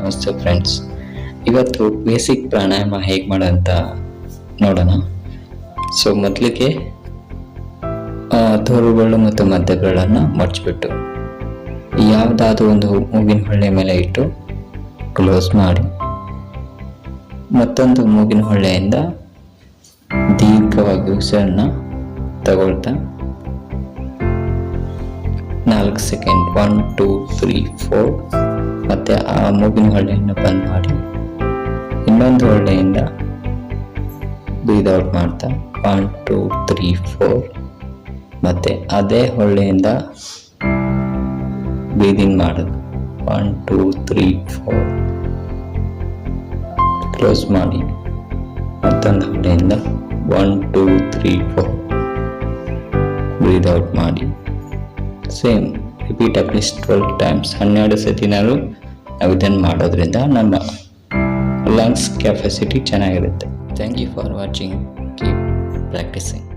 ನಮಸ್ತೆ ಫ್ರೆಂಡ್ಸ್ ಇವತ್ತು ಬೇಸಿಕ್ ಪ್ರಾಣಾಯಾಮ ಹೇಗೆ ಮಾಡೋಂತ ನೋಡೋಣ. ಸೊ ಮೊದಲಿಗೆ ತೋರುಗಳು ಮತ್ತು ಮದ್ದಗಳನ್ನು ಮಡಚಿಬಿಟ್ಟು ಯಾವುದಾದ್ರೂ ಒಂದು ಮೂಗಿನ ಹೊಳ್ಳೆ ಮೇಲೆ ಇಟ್ಟು ಕ್ಲೋಸ್ ಮಾಡಿ, ಮತ್ತೊಂದು ಮೂಗಿನ ಹೊಳ್ಳೆಯಿಂದ ದೀರ್ಘವಾಗಿ ಉಸಿರನ್ನು ತಗೊಳ್ತಾ, ನಾಲ್ಕು second one two three four ಮತ್ತು ಆ ಮೂಗಿನ ಹೊಳ್ಳೆಯನ್ನು ಬಂದ್ ಮಾಡಿ ಇನ್ನೊಂದು ಹೊಳ್ಳೆಯಿಂದ ಬ್ರೀದ್ ಔಟ್ ಮಾಡ್ತಾ ಒನ್ ಟೂ ತ್ರೀ ಫೋರ್ ಮತ್ತೆ ಅದೇ ಹೊಳ್ಳೆಯಿಂದ ಬ್ರೀದಿಂಗ್ ಮಾಡೋದು. One two three four close ಮಾಡಿ ಮತ್ತೊಂದು ಹೊಳ್ಳೆಯಿಂದ one two three four breathe out ಮಾಡಿ. Same repeat at least twelve times ಹನ್ನೆರಡು ಸತಿನಾರು ನಾವು ಇದನ್ನು ಮಾಡೋದ್ರಿಂದ ನಮ್ಮ ಲಂಗ್ಸ್ ಕೆಪಾಸಿಟಿ ಚೆನ್ನಾಗಿರುತ್ತೆ. Thank you for watching keep practising